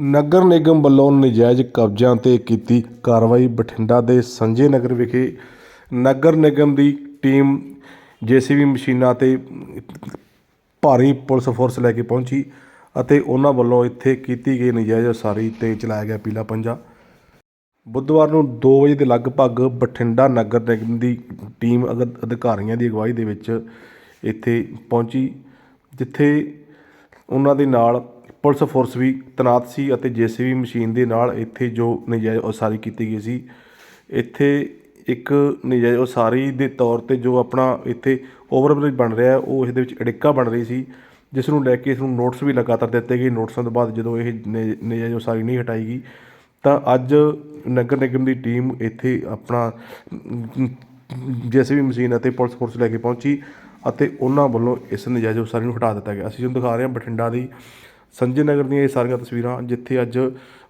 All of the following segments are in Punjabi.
ਨਗਰ ਨਿਗਮ ਵੱਲੋਂ ਨਜਾਇਜ਼ ਕਬਜ਼ਿਆਂ ਤੇ ਕੀਤੀ ਕਾਰਵਾਈ ਬਠਿੰਡਾ ਦੇ ਸੰਜੇ ਨਗਰ ਵਿਖੇ ਨਗਰ ਨਿਗਮ ਦੀ ਟੀਮ ਜੀਸੀਬੀ ਮਸ਼ੀਨਾਂ ਤੇ ਭਾਰੀ ਪੁਲਿਸ ਫੋਰਸ ਲੈ ਕੇ ਪਹੁੰਚੀ ਅਤੇ ਉਹਨਾਂ ਵੱਲੋਂ ਇੱਥੇ ਕੀਤੀ ਗਈ ਨਜਾਇਜ਼ ਉਸਾਰੀ ਤੇ ਚਲਾਇਆ ਗਿਆ ਪੀਲਾ ਪੰਜਾ। ਬੁੱਧਵਾਰ ਨੂੰ 2 ਵਜੇ ਦੇ ਲਗਭਗ ਬਠਿੰਡਾ ਨਗਰ ਨਿਗਮ ਦੀ ਟੀਮ ਅਗ- ਅਧਿਕਾਰੀਆਂ ਦੀ ਅਗਵਾਈ ਦੇ ਵਿੱਚ ਇੱਥੇ ਪਹੁੰਚੀ, ਜਿੱਥੇ ਉਹਨਾਂ ਦੇ ਨਾਲ ਪੁਲਿਸ ਫੋਰਸ ਵੀ ਤੈਨਾਤ ਸੀ ਅਤੇ ਜੀਸੀਬੀ ਮਸ਼ੀਨ ਦੇ ਨਾਲ ਇੱਥੇ ਜੋ ਨਜਾਇਜ਼ ਉਸਾਰੀ ਕੀਤੀ ਗਈ ਸੀ, ਇੱਥੇ ਇੱਕ ਨਜਾਇਜ਼ ਉਸਾਰੀ ਦੇ ਤੌਰ ਤੇ ਜੋ ਆਪਣਾ ਇੱਥੇ ਓਵਰਬ੍ਰਿਜ ਬਣ ਰਿਹਾ ਉਹ ਇਸ ਦੇ ਵਿੱਚ ਅੜਿੱਕਾ ਬਣ ਰਹੀ ਸੀ, ਜਿਸ ਨੂੰ ਲੈ ਕੇ ਇਸ ਨੂੰ ਨੋਟਿਸ ਵੀ ਲਗਾਤਾਰ ਦਿੱਤੇ ਗਏ। ਨੋਟਿਸਾਂ ਤੋਂ ਬਾਅਦ ਜਦੋਂ ਇਹ ਨਜਾਇਜ਼ ਉਸਾਰੀ ਨਹੀਂ ਹਟਾਈ ਗਈ, ਤਾਂ ਅੱਜ ਨਗਰ ਨਿਗਮ ਦੀ ਟੀਮ ਇੱਥੇ ਆਪਣਾ ਜੀਸੀਬੀ ਮਸ਼ੀਨ ਅਤੇ ਪੁਲਿਸ ਫੋਰਸ ਲੈ ਕੇ ਪਹੁੰਚੀ ਅਤੇ ਉਹਨਾਂ ਵੱਲੋਂ ਇਸ ਨਜਾਇਜ਼ ਉਸਾਰੀ ਨੂੰ ਹਟਾ ਦਿੱਤਾ ਗਿਆ। ਅਸੀਂ ਤੁਹਾਨੂੰ ਦਿਖਾ ਰਹੇ ਹਾਂ ਬਠਿੰਡਾ ਦੀ ਸੰਜੇ ਨਗਰ ਦੀਆਂ ਇਹ ਸਾਰੀਆਂ ਤਸਵੀਰਾਂ ਜਿੱਥੇ ਅੱਜ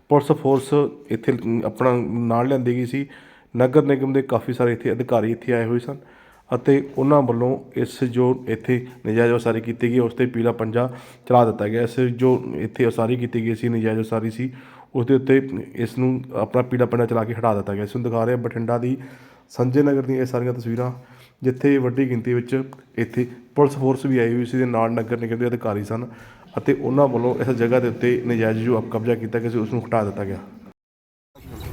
ਪੁਲਿਸ ਫੋਰਸ ਇੱਥੇ ਆਪਣਾ ਨਾਲ ਲਿਆਂਦੀ ਗਈ ਸੀ। ਨਗਰ ਨਿਗਮ ਦੇ ਕਾਫੀ ਸਾਰੇ ਇੱਥੇ ਅਧਿਕਾਰੀ ਇੱਥੇ ਆਏ ਹੋਏ ਸਨ ਅਤੇ ਉਹਨਾਂ ਵੱਲੋਂ ਇਸ ਜੋ ਇੱਥੇ ਨਜਾਇਜ਼ ਉਸਾਰੀ ਕੀਤੀ ਗਈ, ਉਸ ਤੇ ਪੀਲਾ ਪੰਜਾ ਚਲਾ ਦਿੱਤਾ ਗਿਆ। ਇਸ ਜੋ ਇੱਥੇ ਉਸਾਰੀ ਕੀਤੀ ਗਈ ਸੀ, ਨਜਾਇਜ਼ ਉਸਾਰੀ ਸੀ, ਉਸ ਦੇ ਉੱਤੇ ਇਸ ਨੂੰ ਆਪਣਾ ਪੀਲਾ ਪੰਜਾ ਚਲਾ ਕੇ ਹਟਾ ਦਿੱਤਾ ਗਿਆ। ਇਸ ਨੂੰ ਦਿਖਾ ਰਿਹਾ ਬਠਿੰਡਾ ਦੀ ਸੰਜੇ ਨਗਰ ਦੀਆਂ ਇਹ ਸਾਰੀਆਂ ਤਸਵੀਰਾਂ ਜਿੱਥੇ ਵੱਡੀ ਗਿਣਤੀ ਵਿੱਚ ਇੱਥੇ ਪੁਲਿਸ ਫੋਰਸ ਵੀ ਆਈ ਹੋਈ ਸੀ ਦੇ ਨਾਲ ਨਗਰ ਨਿਗਮ ਦੇ ਅਧਿਕਾਰੀ ਸਨ ਅਤੇ ਉਹਨਾਂ ਵੱਲੋਂ ਇਸ ਜਗ੍ਹਾ ਦੇ ਉੱਤੇ ਨਜਾਇਜ਼ ਜੋ ਕਬਜ਼ਾ ਕੀਤਾ ਗਿਆ ਸੀ ਉਸ ਨੂੰ ਹਟਾ ਦਿੱਤਾ ਗਿਆ।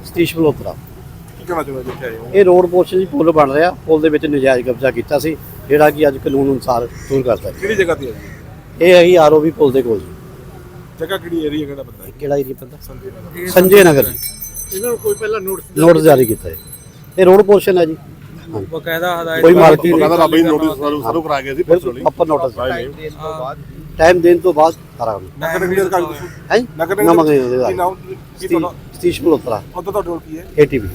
ਸਤੀਸ਼ ਹੋ ਇਹ ਰੋਡ ਪੋਰਸ਼ਨ ਜੀ ਪੁਲ ਬਣ ਰਿਹਾ ਪੁਲ ਦੇ ਵਿੱਚ ਨਜਾਇਜ਼ ਕਬਜ਼ਾ ਕੀਤਾ ਸੀ ਜਿਹੜਾ ਕਿ ਅੱਜ ਕਾਨੂੰਨ ਅਨੁਸਾਰ ਦੂਰ ਕਰਤਾ ਕਿਹੜੀ ਜਗ੍ਹਾ ਤੇ ਹੈ ਜੀ? ਇਹ ਹੈਗੀ ਆਰਓਬੀ ਪੁਲ ਦੇ ਕੋਲ ਜੀ। ਜਗ੍ਹਾ ਕਿਹੜੀ ਏਰੀਆ ਕਿਹੜਾ ਪਤਾ ਹੈ? ਕਿਹੜਾ ਏਰੀਆ ਪਤਾ ਸੰਜੇ ਨਗਰ ਸੰਜੇ ਨਗਰ ਜੀ। ਇਹਨਾਂ ਨੂੰ ਕੋਈ ਪਹਿਲਾਂ ਨੋਟਿਸ ਨੋਟਿਸ ਜਾਰੀ ਕੀਤਾ ਹੈ। ਇਹ ਰੋਡ ਪੋਰਸ਼ਨ ਹੈ ਜੀ। ਬਕਾਇਦਾ ਹਦਾਇਤ ਕੋਈ ਮਾਲਕੀ ਬਕਾਇਦਾ ਨਹੀਂ। ਰੱਬ ਹੀ ਨੋਟਿਸ ਸਾਨੂੰ ਸਾਨੂੰ ਕਰਾ ਗਿਆ ਸੀ ਪਰਸਨਲੀ ਆਪਾਂ ਨੋਟਿਸ ਟਾਈਮ ਦੇਣ ਤੋਂ ਬਾਅਦ। ਸਾਰਾ ਨਗਰ ਨਿਗਮ ਦਾ ਕਾਗਜ਼ ਹੈ? ਨਗਰ ਨਮਕ ਨਿਗਮ ਨਹੀਂ ਕੀ ਨਾਮ ਕੀ ਤੁਹਾਡਾ? ਸਤੀਸ਼ ਮਲਹੋਤਰਾ ਉਹਦਾ ਤੁਹਾਡੇ ਕੋਲ ਕੀ ਹੈ? ਏਟੀਵੀ।